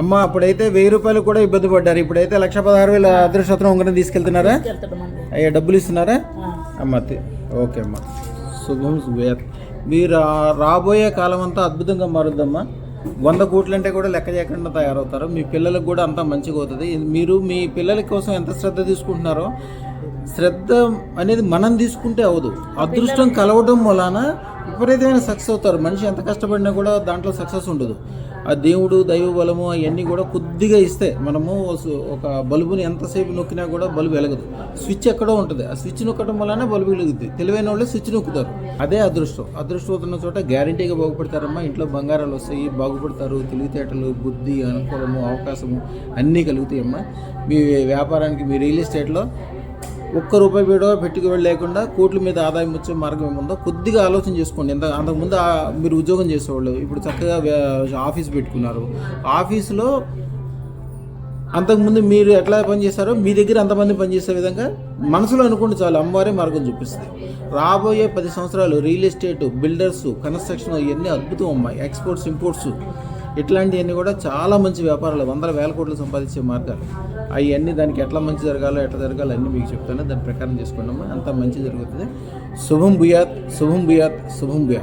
అమ్మ అప్పుడైతే వెయ్యి రూపాయలు కూడా ఇబ్బంది పడ్డారు. ఇప్పుడైతే లక్ష పదహారు వేల అదృష్టం ఉంగరం తీసుకెళ్తున్నారా? అయ్యా డబ్బులు ఇస్తున్నారా. అమ్మ ఓకే అమ్మ. శుభం శుభయాత్ మీరు రాబోయే కాలం అంతా అద్భుతంగా మారుద్దమ్మా. వంద కోట్లు అంటే కూడా లెక్క చేయకుండా తయారవుతారు. మీ పిల్లలకు కూడా అంతా మంచిగా అవుతుంది. మీరు మీ పిల్లల కోసం ఎంత శ్రద్ధ తీసుకుంటున్నారో శ్రద్ధ అనేది మనం తీసుకుంటే అవదు అదృష్టం కలవడం వలన విపరీతమైన సక్సెస్ అవుతారు. మనిషి ఎంత కష్టపడినా కూడా దాంట్లో సక్సెస్ ఉండదు. ఆ దేవుడు దైవ బలము అవన్నీ కూడా కొద్దిగా ఇస్తే మనము ఒక బల్బుని ఎంతసేపు నొక్కినా కూడా బల్బు వెలగదు. స్విచ్ ఎక్కడో ఉంటుంది. ఆ స్విచ్ నొక్కడం వల్లనే బల్బు వెలుగుద్ది. తెలివైన వాళ్ళు స్విచ్ నొక్కుతారు. అదే అదృష్టం. అదృష్టం ఉన్న చోట గ్యారంటీగా బాగుపడతారమ్మా. ఇంట్లో బంగారాలు వస్తాయి బాగుపడతారు తెలివితేటలు బుద్ధి అనుకూలము అవకాశము అన్నీ కలుగుతాయమ్మా. మీ వ్యాపారానికి మీ రియల్ ఎస్టేట్లో ఒక్క రూపాయి కూడా పెట్టుకు లేకుండా కోట్ల మీద ఆదాయం వచ్చే మార్గం ఏముందో కొద్దిగా ఆలోచన చేసుకోండి. ఎంత అంతకుముందు మీరు ఉద్యోగం చేసేవాళ్ళు. ఇప్పుడు చక్కగా ఆఫీస్ పెట్టుకున్నారు. ఆఫీసులో అంతకుముందు మీరు ఎట్లా పనిచేస్తారో మీ దగ్గర అంతమంది పనిచేసే విధంగా మనసులో అనుకోండి చాలు. అమ్మవారే మార్గం చూపిస్తుంది. రాబోయే పది సంవత్సరాలు రియల్ ఎస్టేట్ బిల్డర్స్ కన్స్ట్రక్షన్ ఇవన్నీ అద్భుతం అమ్మాయి. Exports imports. ఇట్లాంటివన్నీ కూడా చాలా మంచి వ్యాపారాలు వందల వేల కోట్లు సంపాదించే మార్గాలు. అవన్నీ దానికి ఎట్లా మంచి జరగాలో ఎట్లా జరగాలో అన్నీ మీకు చెప్తాను. దాని ప్రకారం చేసుకున్నాము. అంత మంచి జరుగుతుంది. శుభం భూయాత్ శుభం భూయాత్ శుభం భూయాత్.